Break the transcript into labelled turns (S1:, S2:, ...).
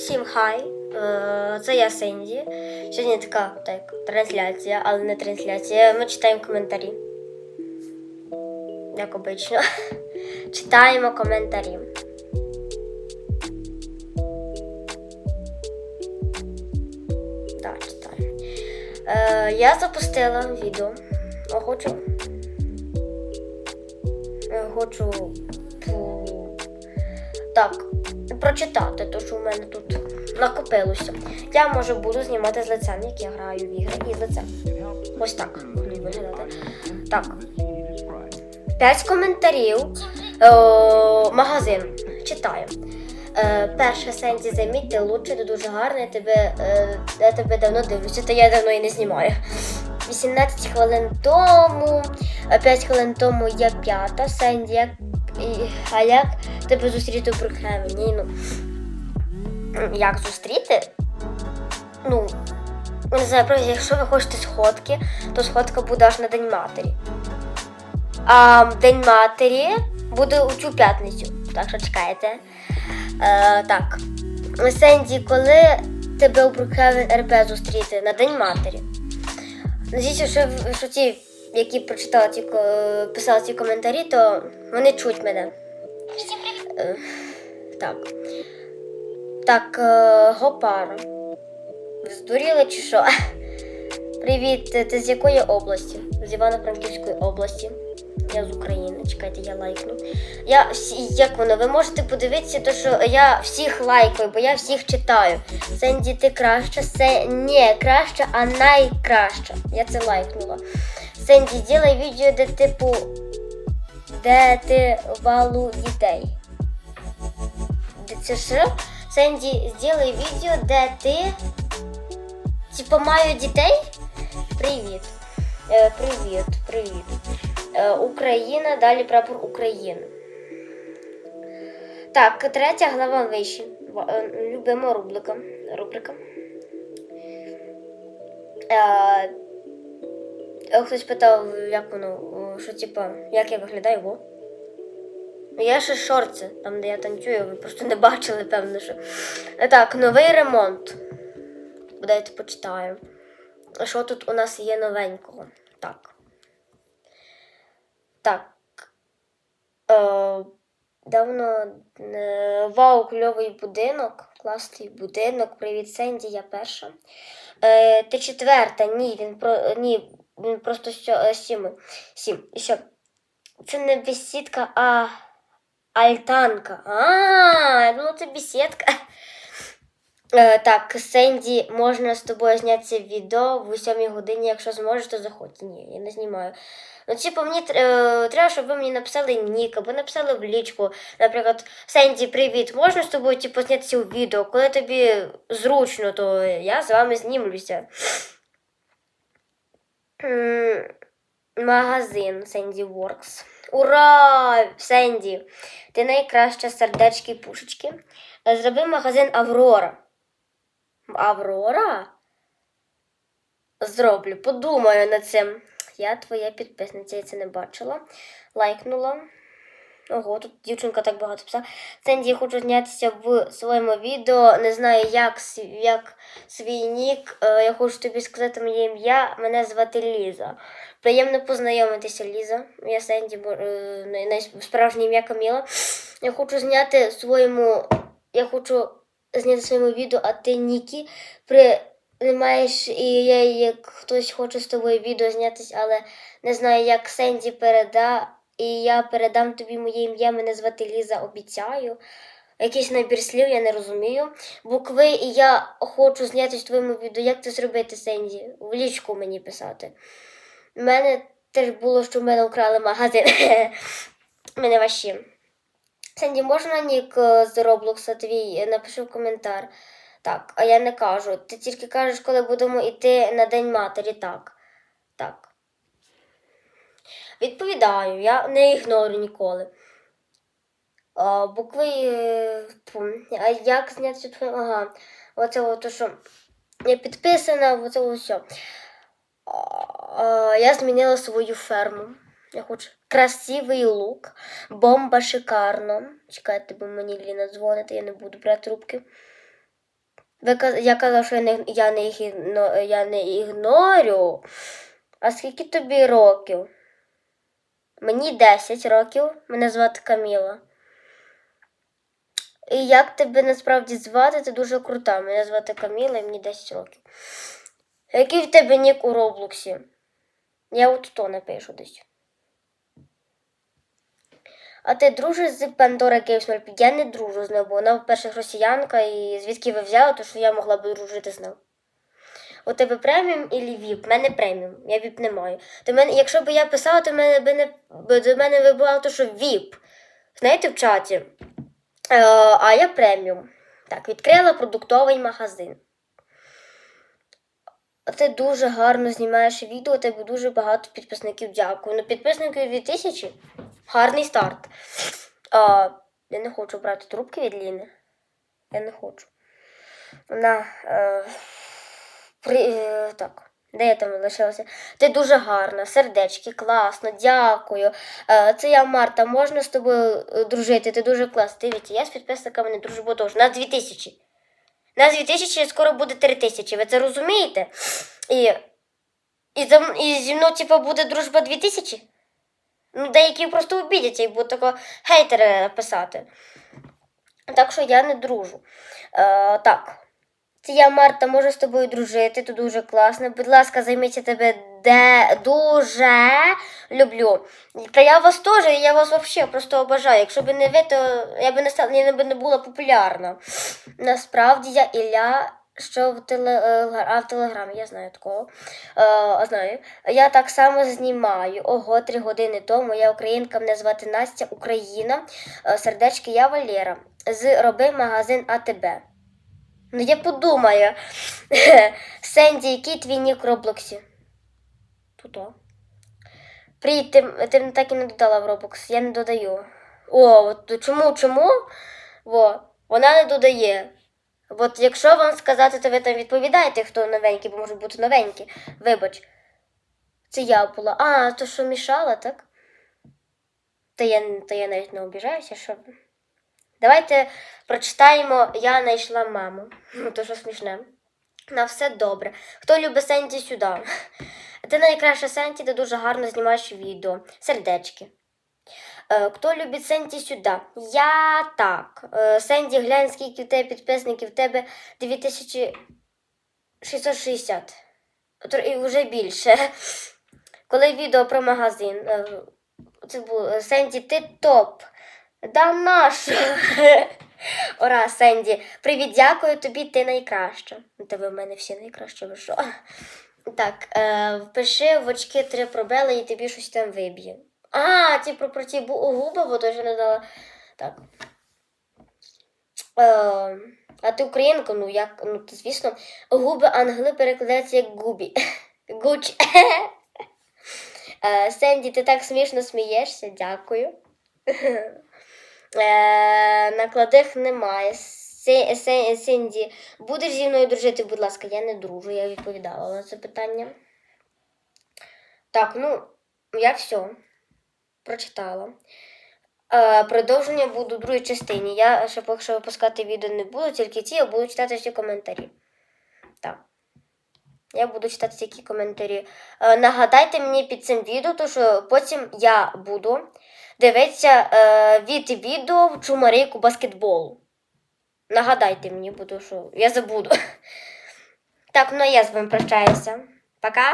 S1: Всім хай! Е, Це я Сенді. Сьогодні така так, трансляція, але не трансляція. Ми читаємо коментарі. Як обично. Читаємо коментарі. Так, читаємо. Е, Я запустила відео. Хочу. Хочу. Так, прочитати те, що в мене тут накопилося. Я може буду знімати з лицем, як я граю в ігри, і з лицем. Ось так. Так. П'ять коментарів. О, магазин. Читаю. Е, перше Сенді, заміть, ти лучше, ти дуже гарний, тебе, е, я тебе давно дивлюся, та я давно і не знімаю. 18 хвилин тому, а 5 хвилин тому я п'ята, Сенді, як, і- а як тебе зустріти у Брукхевені? Ну, як зустріти? Ну, не знаю, якщо ви хочете сходки, то сходка буде аж на День матері. А День матері буде у цю п'ятницю. Так що чекайте. Е, так. Сенді, коли тебе у Брукхевен РП зустріти на День матері? Надіюся, що, що ті, які прочитали ці, писали ці коментарі, то вони чуть мене. Е, так. Так, е, Гопара. Здуріли чи що? Привіт, ти з якої області? З Івано-Франківської області. Я з України. Чекайте, я лайкну. Я всі, як воно, ви можете подивитися, то що я всіх лайкаю, бо я всіх читаю. Сенді, ти краща, се ні, краща, а найкраща. Я це лайкнула. Сенді, ділай відео, де типу, де ти валу дітей. Що? Сенді, зроби відео, де ти типу маю дітей? Привіт. Е, привіт, привіт. Е, Україна, далі прапор України. Так, третя глава вище. Любима рубрика. рубрика. Е, е, хтось питав, як воно, що типа, як я виглядаю, во. Ну, Я ще шорти, там, де я танцюю, ви просто не бачили, певно, що. Е, Так, новий ремонт. Дайте почитаю. Що тут у нас є новенького? Так. Так. Е, давно. Е, вау, кльовий будинок. Класний будинок. Привіт, Сенді, я перша. Е, ти четверта. Ні, він про ні, він просто сьо, е, сім. Сім. І що? Це не бесідка, а альтанка. А, я думала, це бесідка. Е, так, Сенді, можна з тобою зняти відео в 7 годині, якщо зможеш, то заходь. Ні, я не знімаю. Ну, типу, мені е, треба, щоб ви мені написали нік, або написали в лічку. Наприклад, Сенді, привіт, можна з тобою типу, знятися у відео? Коли тобі зручно, то я з вами знімлюся. Магазин Сенді Works. Ура! Сенді! Ти найкраща сердечки пушечки. Зроби магазин Аврора. Аврора? Зроблю, подумаю над цим. Я твоя підписниця, я це не бачила. Лайкнула. Ого, тут дівчинка так багато писала. Сенді, я хочу знятися в своєму відео. Не знаю, як, як свій нік. Е, Я хочу тобі сказати моє ім'я. Мене звати Ліза. Приємно познайомитися, Ліза. Я Сенді, е, справжнє ім'я Каміла. Я хочу зняти своєму. Я хочу зняти своєму відео, а ти Нікі при не маєш і я, як хтось хоче з тобою відео знятись, але не знаю, як Сенді переда, і я передам тобі моє ім'я, мене звати Ліза, обіцяю. Якийсь набір слів, я не розумію. Букви, і я хочу знятись в твоєму відео. Як це зробити, Сенді? В лічку мені писати. У мене теж було, що в мене украли магазин. Мене ваші. Сенді, можна нік е, з Роблокса твій? Напиши в коментар. Так, а я не кажу. Ти тільки кажеш, коли будемо йти на День матері. Так. Так. Відповідаю, я не ігнорю ніколи. А, букви. А як зняти твою. Ага. Оце от, що я підписана, оце все. Я змінила свою ферму. Я хочу красивий лук, бомба шикарно. Чекайте, бо мені Ліна дзвонить, я не буду брати трубки. Я казав, що я не, я, не, я не ігнорю. А скільки тобі років? Мені 10 років, мене звати Каміла. І як тебе насправді звати, ти дуже крута. Мене звати Каміла і мені 10 років. Який в тебе нік у Роблоксі? Я от то напишу десь. А ти дружиш з Пандора Games 05? Я не дружу з нею, бо вона, по-перше, росіянка, і звідки ви взяли, то що я могла б дружити з нею. У тебе преміум і віп? У мене преміум, я віп не маю. До мене, якщо б я писала, то мене би не до мене вибивало то, що віп. Знаєте, в чаті. Е, а я преміум. Так, відкрила продуктовий магазин. Ти дуже гарно знімаєш відео, тебе дуже багато підписників. Дякую. Ну, підписників від тисячі. Гарний старт. А, я не хочу брати трубки від Ліни. Я не хочу. Вона. Е, при, е, так. Де я там лишилася? Ти дуже гарна, сердечки, класно, дякую. Е, це я Марта, можна з тобою е, дружити? Ти дуже класна. Дивіться, я з підписниками не дружу, бо що нас 2000. Нас 2000, скоро буде 3000, ви це розумієте? І, і, за, і зі мною, типу, буде дружба 2000? Ну, деякі просто обідяться і будуть тако хейтери писати. Так що я не дружу. Е, так. Це я Марта, можу з тобою дружити, ти дуже класна. Будь ласка, займіться тебе де дуже люблю. Та я вас теж, я вас взагалі просто обожаю. Якщо б не ви, то я б не стала, я б не була популярна. Насправді я Ілля, що в, теле, е, а в телеграмі, я знаю такого. Е, знаю. Я так само знімаю. Ого, три години тому. Я українка, мене звати Настя, Україна. Е, Сердечки, я Валера. З роби магазин АТБ. Ну, я подумаю. Сенді, який твій нік в Роблоксі? Тут-о. Привіт, ти, ти так і не додала в Roblox. Я не додаю. О, от чому, чому? Во, вона не додає. От якщо вам сказати, то ви там відповідаєте, хто новенький, бо можуть бути новенькі. Вибач. Це я була. А, то що мішала, так? Та я, та я навіть не обіжаюся, що. Давайте прочитаємо Я знайшла маму. То що смішне. На все добре. Хто любить Сенді сюди? Ти найкраща Сенті, ти дуже гарно знімаєш відео. Сердечки. Е, хто любить Сенті сюди? Я так. Е, Сенді, глянь, скільки в тебе підписників, в тебе 2660. І вже більше. Коли відео про магазин. е, Це було Сенді, ти топ. Да наш. Ора, Сенді. Привіт, дякую тобі, ти найкраща. Та ви в мене всі найкращі, ви що? Так, е, впиши в очки три пробели і тобі щось там виб'є. А, ті про, про ті губи, бо вже не дала. Так. Е, а ти українка, ну як, ну то, звісно, губи англи перекладаються як губі. Гуч. Е, Сенді, ти так смішно смієшся, дякую. Е, накладних немає. Се- будеш зі мною дружити, будь ласка, я не дружу, я відповідала на це питання. Так, ну, я все прочитала. Е, продовження буду в другій частині. Я ще поки що випускати відео не буду, тільки ті, я буду читати всі коментарі. Так. Я буду читати тільки коментарі. Е, нагадайте мені під цим відео, то що потім я буду дивитися е, від відео в чумарейку баскетболу. Нагадайте мені, буду, що я забуду. Так, ну я з вами прощаюся. Пока!